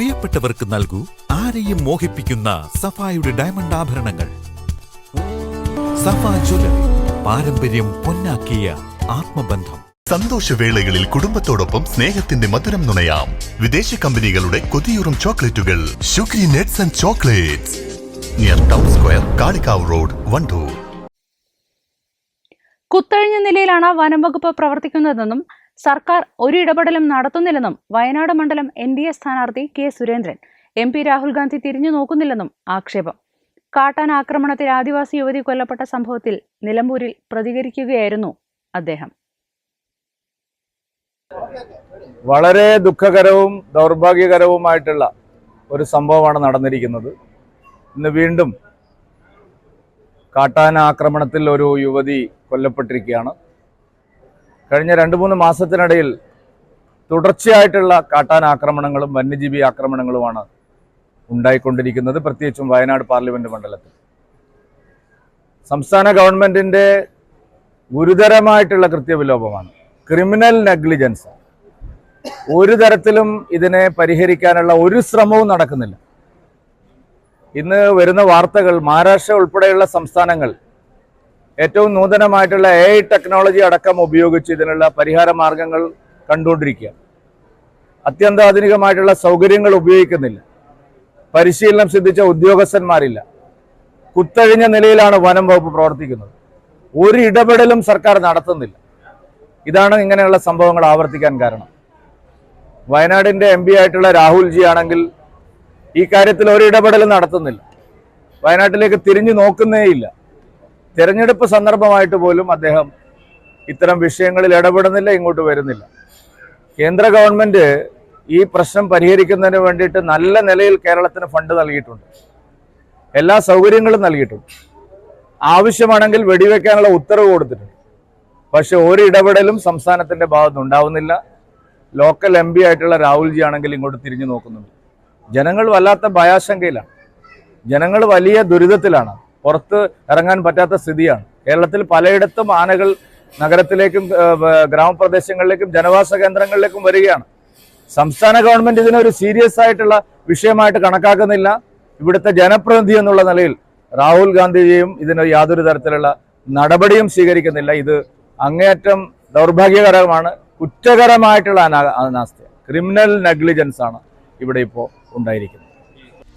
പ്രിയപ്പെട്ടവർക്ക് നൽകൂ ആരെയും മോഹിപ്പിക്കുന്ന സഫായുടെ ഡയമണ്ട് ആഭരണങ്ങൾ. സഫ ജ്വല്ലറി പാരമ്പര്യം പൊന്നാക്കിയ ആത്മബന്ധം. സന്തോഷവേളകളിൽ കുടുംബത്തോടൊപ്പം സ്നേഹത്തിന്റെ മധുരം നുണയാം. വിദേശ കമ്പനികളുടെ കൊതിയൂറും ചോക്ലേറ്റുകൾ sugary nuts and chocolates. Near town square Kalikavu road Wandoor. കുത്തഴിഞ്ഞ നിലയിലാണ് വനം വകുപ്പ് പ്രവർത്തിക്കുന്നതെന്നും സർക്കാർ ഒരു ഇടപെടലും നടത്തുന്നില്ലെന്നും വയനാട് മണ്ഡലം എൻ ഡി എ സ്ഥാനാർത്ഥി K Surendran M P Rahul Gandhi തിരിഞ്ഞു നോക്കുന്നില്ലെന്നും ആക്ഷേപം. കാട്ടാൻ ആക്രമണത്തിൽ ആദിവാസി യുവതി കൊല്ലപ്പെട്ട സംഭവത്തിൽ നിലമ്പൂരിൽ പ്രതികരിക്കുകയായിരുന്നു അദ്ദേഹം. വളരെ ദുഃഖകരവും ദൗർഭാഗ്യകരവുമായിട്ടുള്ള ഒരു സംഭവമാണ് നടന്നിരിക്കുന്നത്. ഇന്ന് വീണ്ടും കാട്ടാന ആക്രമണത്തിൽ ഒരു യുവതി കൊല്ലപ്പെട്ടിരിക്കുകയാണ്. കഴിഞ്ഞ രണ്ട് മൂന്ന് മാസത്തിനിടയിൽ തുടർച്ചയായിട്ടുള്ള കാട്ടാന ആക്രമണങ്ങളും വന്യജീവി ആക്രമണങ്ങളുമാണ് ഉണ്ടായിക്കൊണ്ടിരിക്കുന്നത്. പ്രത്യേകിച്ചും വയനാട് പാർലമെന്റ് മണ്ഡലത്തിൽ. സംസ്ഥാന ഗവൺമെന്റിന്റെ ഗുരുതരമായിട്ടുള്ള കൃത്യവിലോപമാണ്. Criminal negligence. ഒരു തരത്തിലും ഇതിനെ പരിഹരിക്കാനുള്ള ഒരു ശ്രമവും നടക്കുന്നില്ല. ഇന്ന് വരുന്ന വാർത്തകൾ മഹാരാഷ്ട്ര ഉൾപ്പെടെയുള്ള സംസ്ഥാനങ്ങൾ ഏറ്റവും നൂതനമായിട്ടുള്ള എ ടെക്നോളജി അടക്കം ഉപയോഗിച്ച് ഇതിനുള്ള പരിഹാര മാർഗങ്ങൾ കണ്ടുകൊണ്ടിരിക്കുക അത്യന്താധുനികമായിട്ടുള്ള സൗകര്യങ്ങൾ ഉപയോഗിക്കുന്നില്ല. പരിശീലനം സിദ്ധിച്ച ഉദ്യോഗസ്ഥന്മാരില്ല. കുത്തഴിഞ്ഞ നിലയിലാണ് വനം വകുപ്പ് പ്രവർത്തിക്കുന്നത്. ഒരു ഇടപെടലും സർക്കാർ നടത്തുന്നില്ല. ഇതാണ് ഇങ്ങനെയുള്ള സംഭവങ്ങൾ ആവർത്തിക്കാൻ കാരണം. വയനാടിന്റെ എം പി ആയിട്ടുള്ള രാഹുൽജി ആണെങ്കിൽ ഈ കാര്യത്തിൽ ഒരു ഇടപെടലും നടത്തുന്നില്ല. വയനാട്ടിലേക്ക് തിരിഞ്ഞു നോക്കുന്നേയില്ല. തെരഞ്ഞെടുപ്പ് സന്ദർഭമായിട്ട് പോലും അദ്ദേഹം ഇത്തരം വിഷയങ്ങളിൽ ഇടപെടുന്നില്ല ഇങ്ങോട്ട് വരുന്നില്ല. കേന്ദ്ര ഗവൺമെന്റ് ഈ പ്രശ്നം പരിഹരിക്കുന്നതിന് വേണ്ടിയിട്ട് നല്ല നിലയിൽ കേരളത്തിന് ഫണ്ട് നൽകിയിട്ടുണ്ട്. എല്ലാ സൗകര്യങ്ങളും നൽകിയിട്ടുണ്ട്. ആവശ്യമാണെങ്കിൽ വെടിവെക്കാനുള്ള ഉത്തരവ് കൊടുത്തിട്ടുണ്ട്. പക്ഷെ ഒരു ഇടപെടലും സംസ്ഥാനത്തിന്റെ ഭാഗത്ത് ഉണ്ടാവുന്നില്ല. ലോക്കൽ എം പി ആയിട്ടുള്ള രാഹുൽജി ആണെങ്കിൽ ഇങ്ങോട്ട് തിരിഞ്ഞു നോക്കുന്നുണ്ട്. ജനങ്ങൾ വല്ലാത്ത ഭയാശങ്കയിലാണ്. ജനങ്ങൾ വലിയ ദുരിതത്തിലാണ്. പുറത്ത് ഇറങ്ങാൻ പറ്റാത്ത സ്ഥിതിയാണ്. കേരളത്തിൽ പലയിടത്തും ആനകൾ നഗരത്തിലേക്കും ഗ്രാമപ്രദേശങ്ങളിലേക്കും ജനവാസ കേന്ദ്രങ്ങളിലേക്കും വരികയാണ്. സംസ്ഥാന ഗവൺമെന്റ് ഇതിനൊരു സീരിയസ് ആയിട്ടുള്ള വിഷയമായിട്ട് കണക്കാക്കുന്നില്ല. ഇവിടുത്തെ ജനപ്രതിനിധി എന്നുള്ള നിലയിൽ രാഹുൽ ഗാന്ധിജിയും ഇതിന് യാതൊരു തരത്തിലുള്ള നടപടിയും സ്വീകരിക്കുന്നില്ല. ഇത് അങ്ങേയറ്റം ദൗർഭാഗ്യകരമാണ് കുറ്റകരമായിട്ടുള്ള അനാ- അനാസ്ഥ ക്രിമിനൽ നെഗ്ലിജൻസ് ആണ് ഇവിടെ ഇപ്പോൾ ഉണ്ടായിരിക്കുന്നത്.